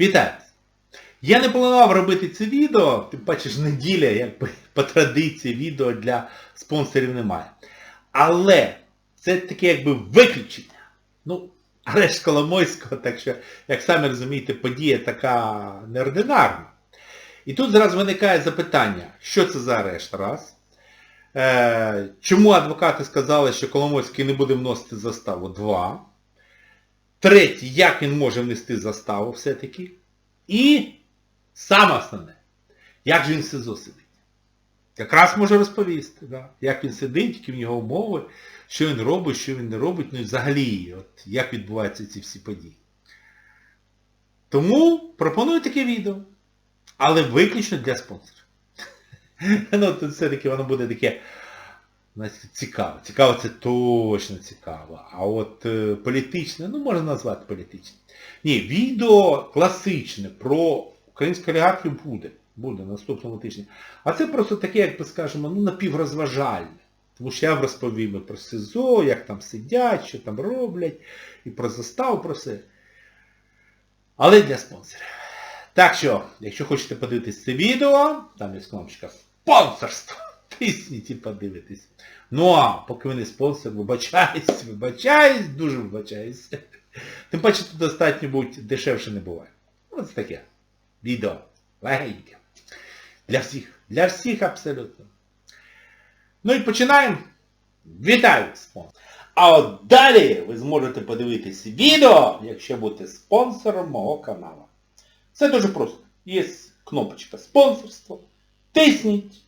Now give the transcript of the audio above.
Вітаю! Я не планував робити це відео, тим паче ж неділя, якби по традиції відео для спонсорів немає. Але це таке якби виключення. Ну, арешт Коломойського, так що, як самі розумієте, подія така неординарна. І тут зразу виникає запитання, що це за арешт, раз. Е, чому адвокати сказали, що Коломойський не буде вносити заставу? Два. Третє, як він може внести заставу все-таки. І саме основне, як же він в СИЗО. Якраз може розповісти, да? як він сидить, які в нього умови, що він робить, що він не робить, ну і взагалі, от, як відбуваються ці всі події. Тому пропоную таке відео, але виключно для спонсорів. ну, тут все-таки воно буде таке цікаво. Цікаво це точно цікаво. А от е, політичне, ну можна назвати політичне. Ні, відео класичне про українську олігархію буде. Буде на наступному тижні. А це просто таке, як би скажемо, ну напіврозважальне. Тому що я і про СИЗО, як там сидять, що там роблять, і про заставу, про все. Але для спонсорів. Так що, якщо хочете подивитись це відео, там є кнопочка спонсорство. Тисніть і подивитесь. Ну а поки ви не спонсор, вибачаюсь, вибачаюсь, дуже вибачаюсь. Тим паче тут достатньо будь дешевше не буває. Ось таке. Відео. Легеньке. Для всіх. Для всіх абсолютно. Ну і починаємо. Вітаю, спонсор. А от далі ви зможете подивитись відео, якщо будете спонсором мого каналу. Це дуже просто. Є кнопочка спонсорство. Тисніть.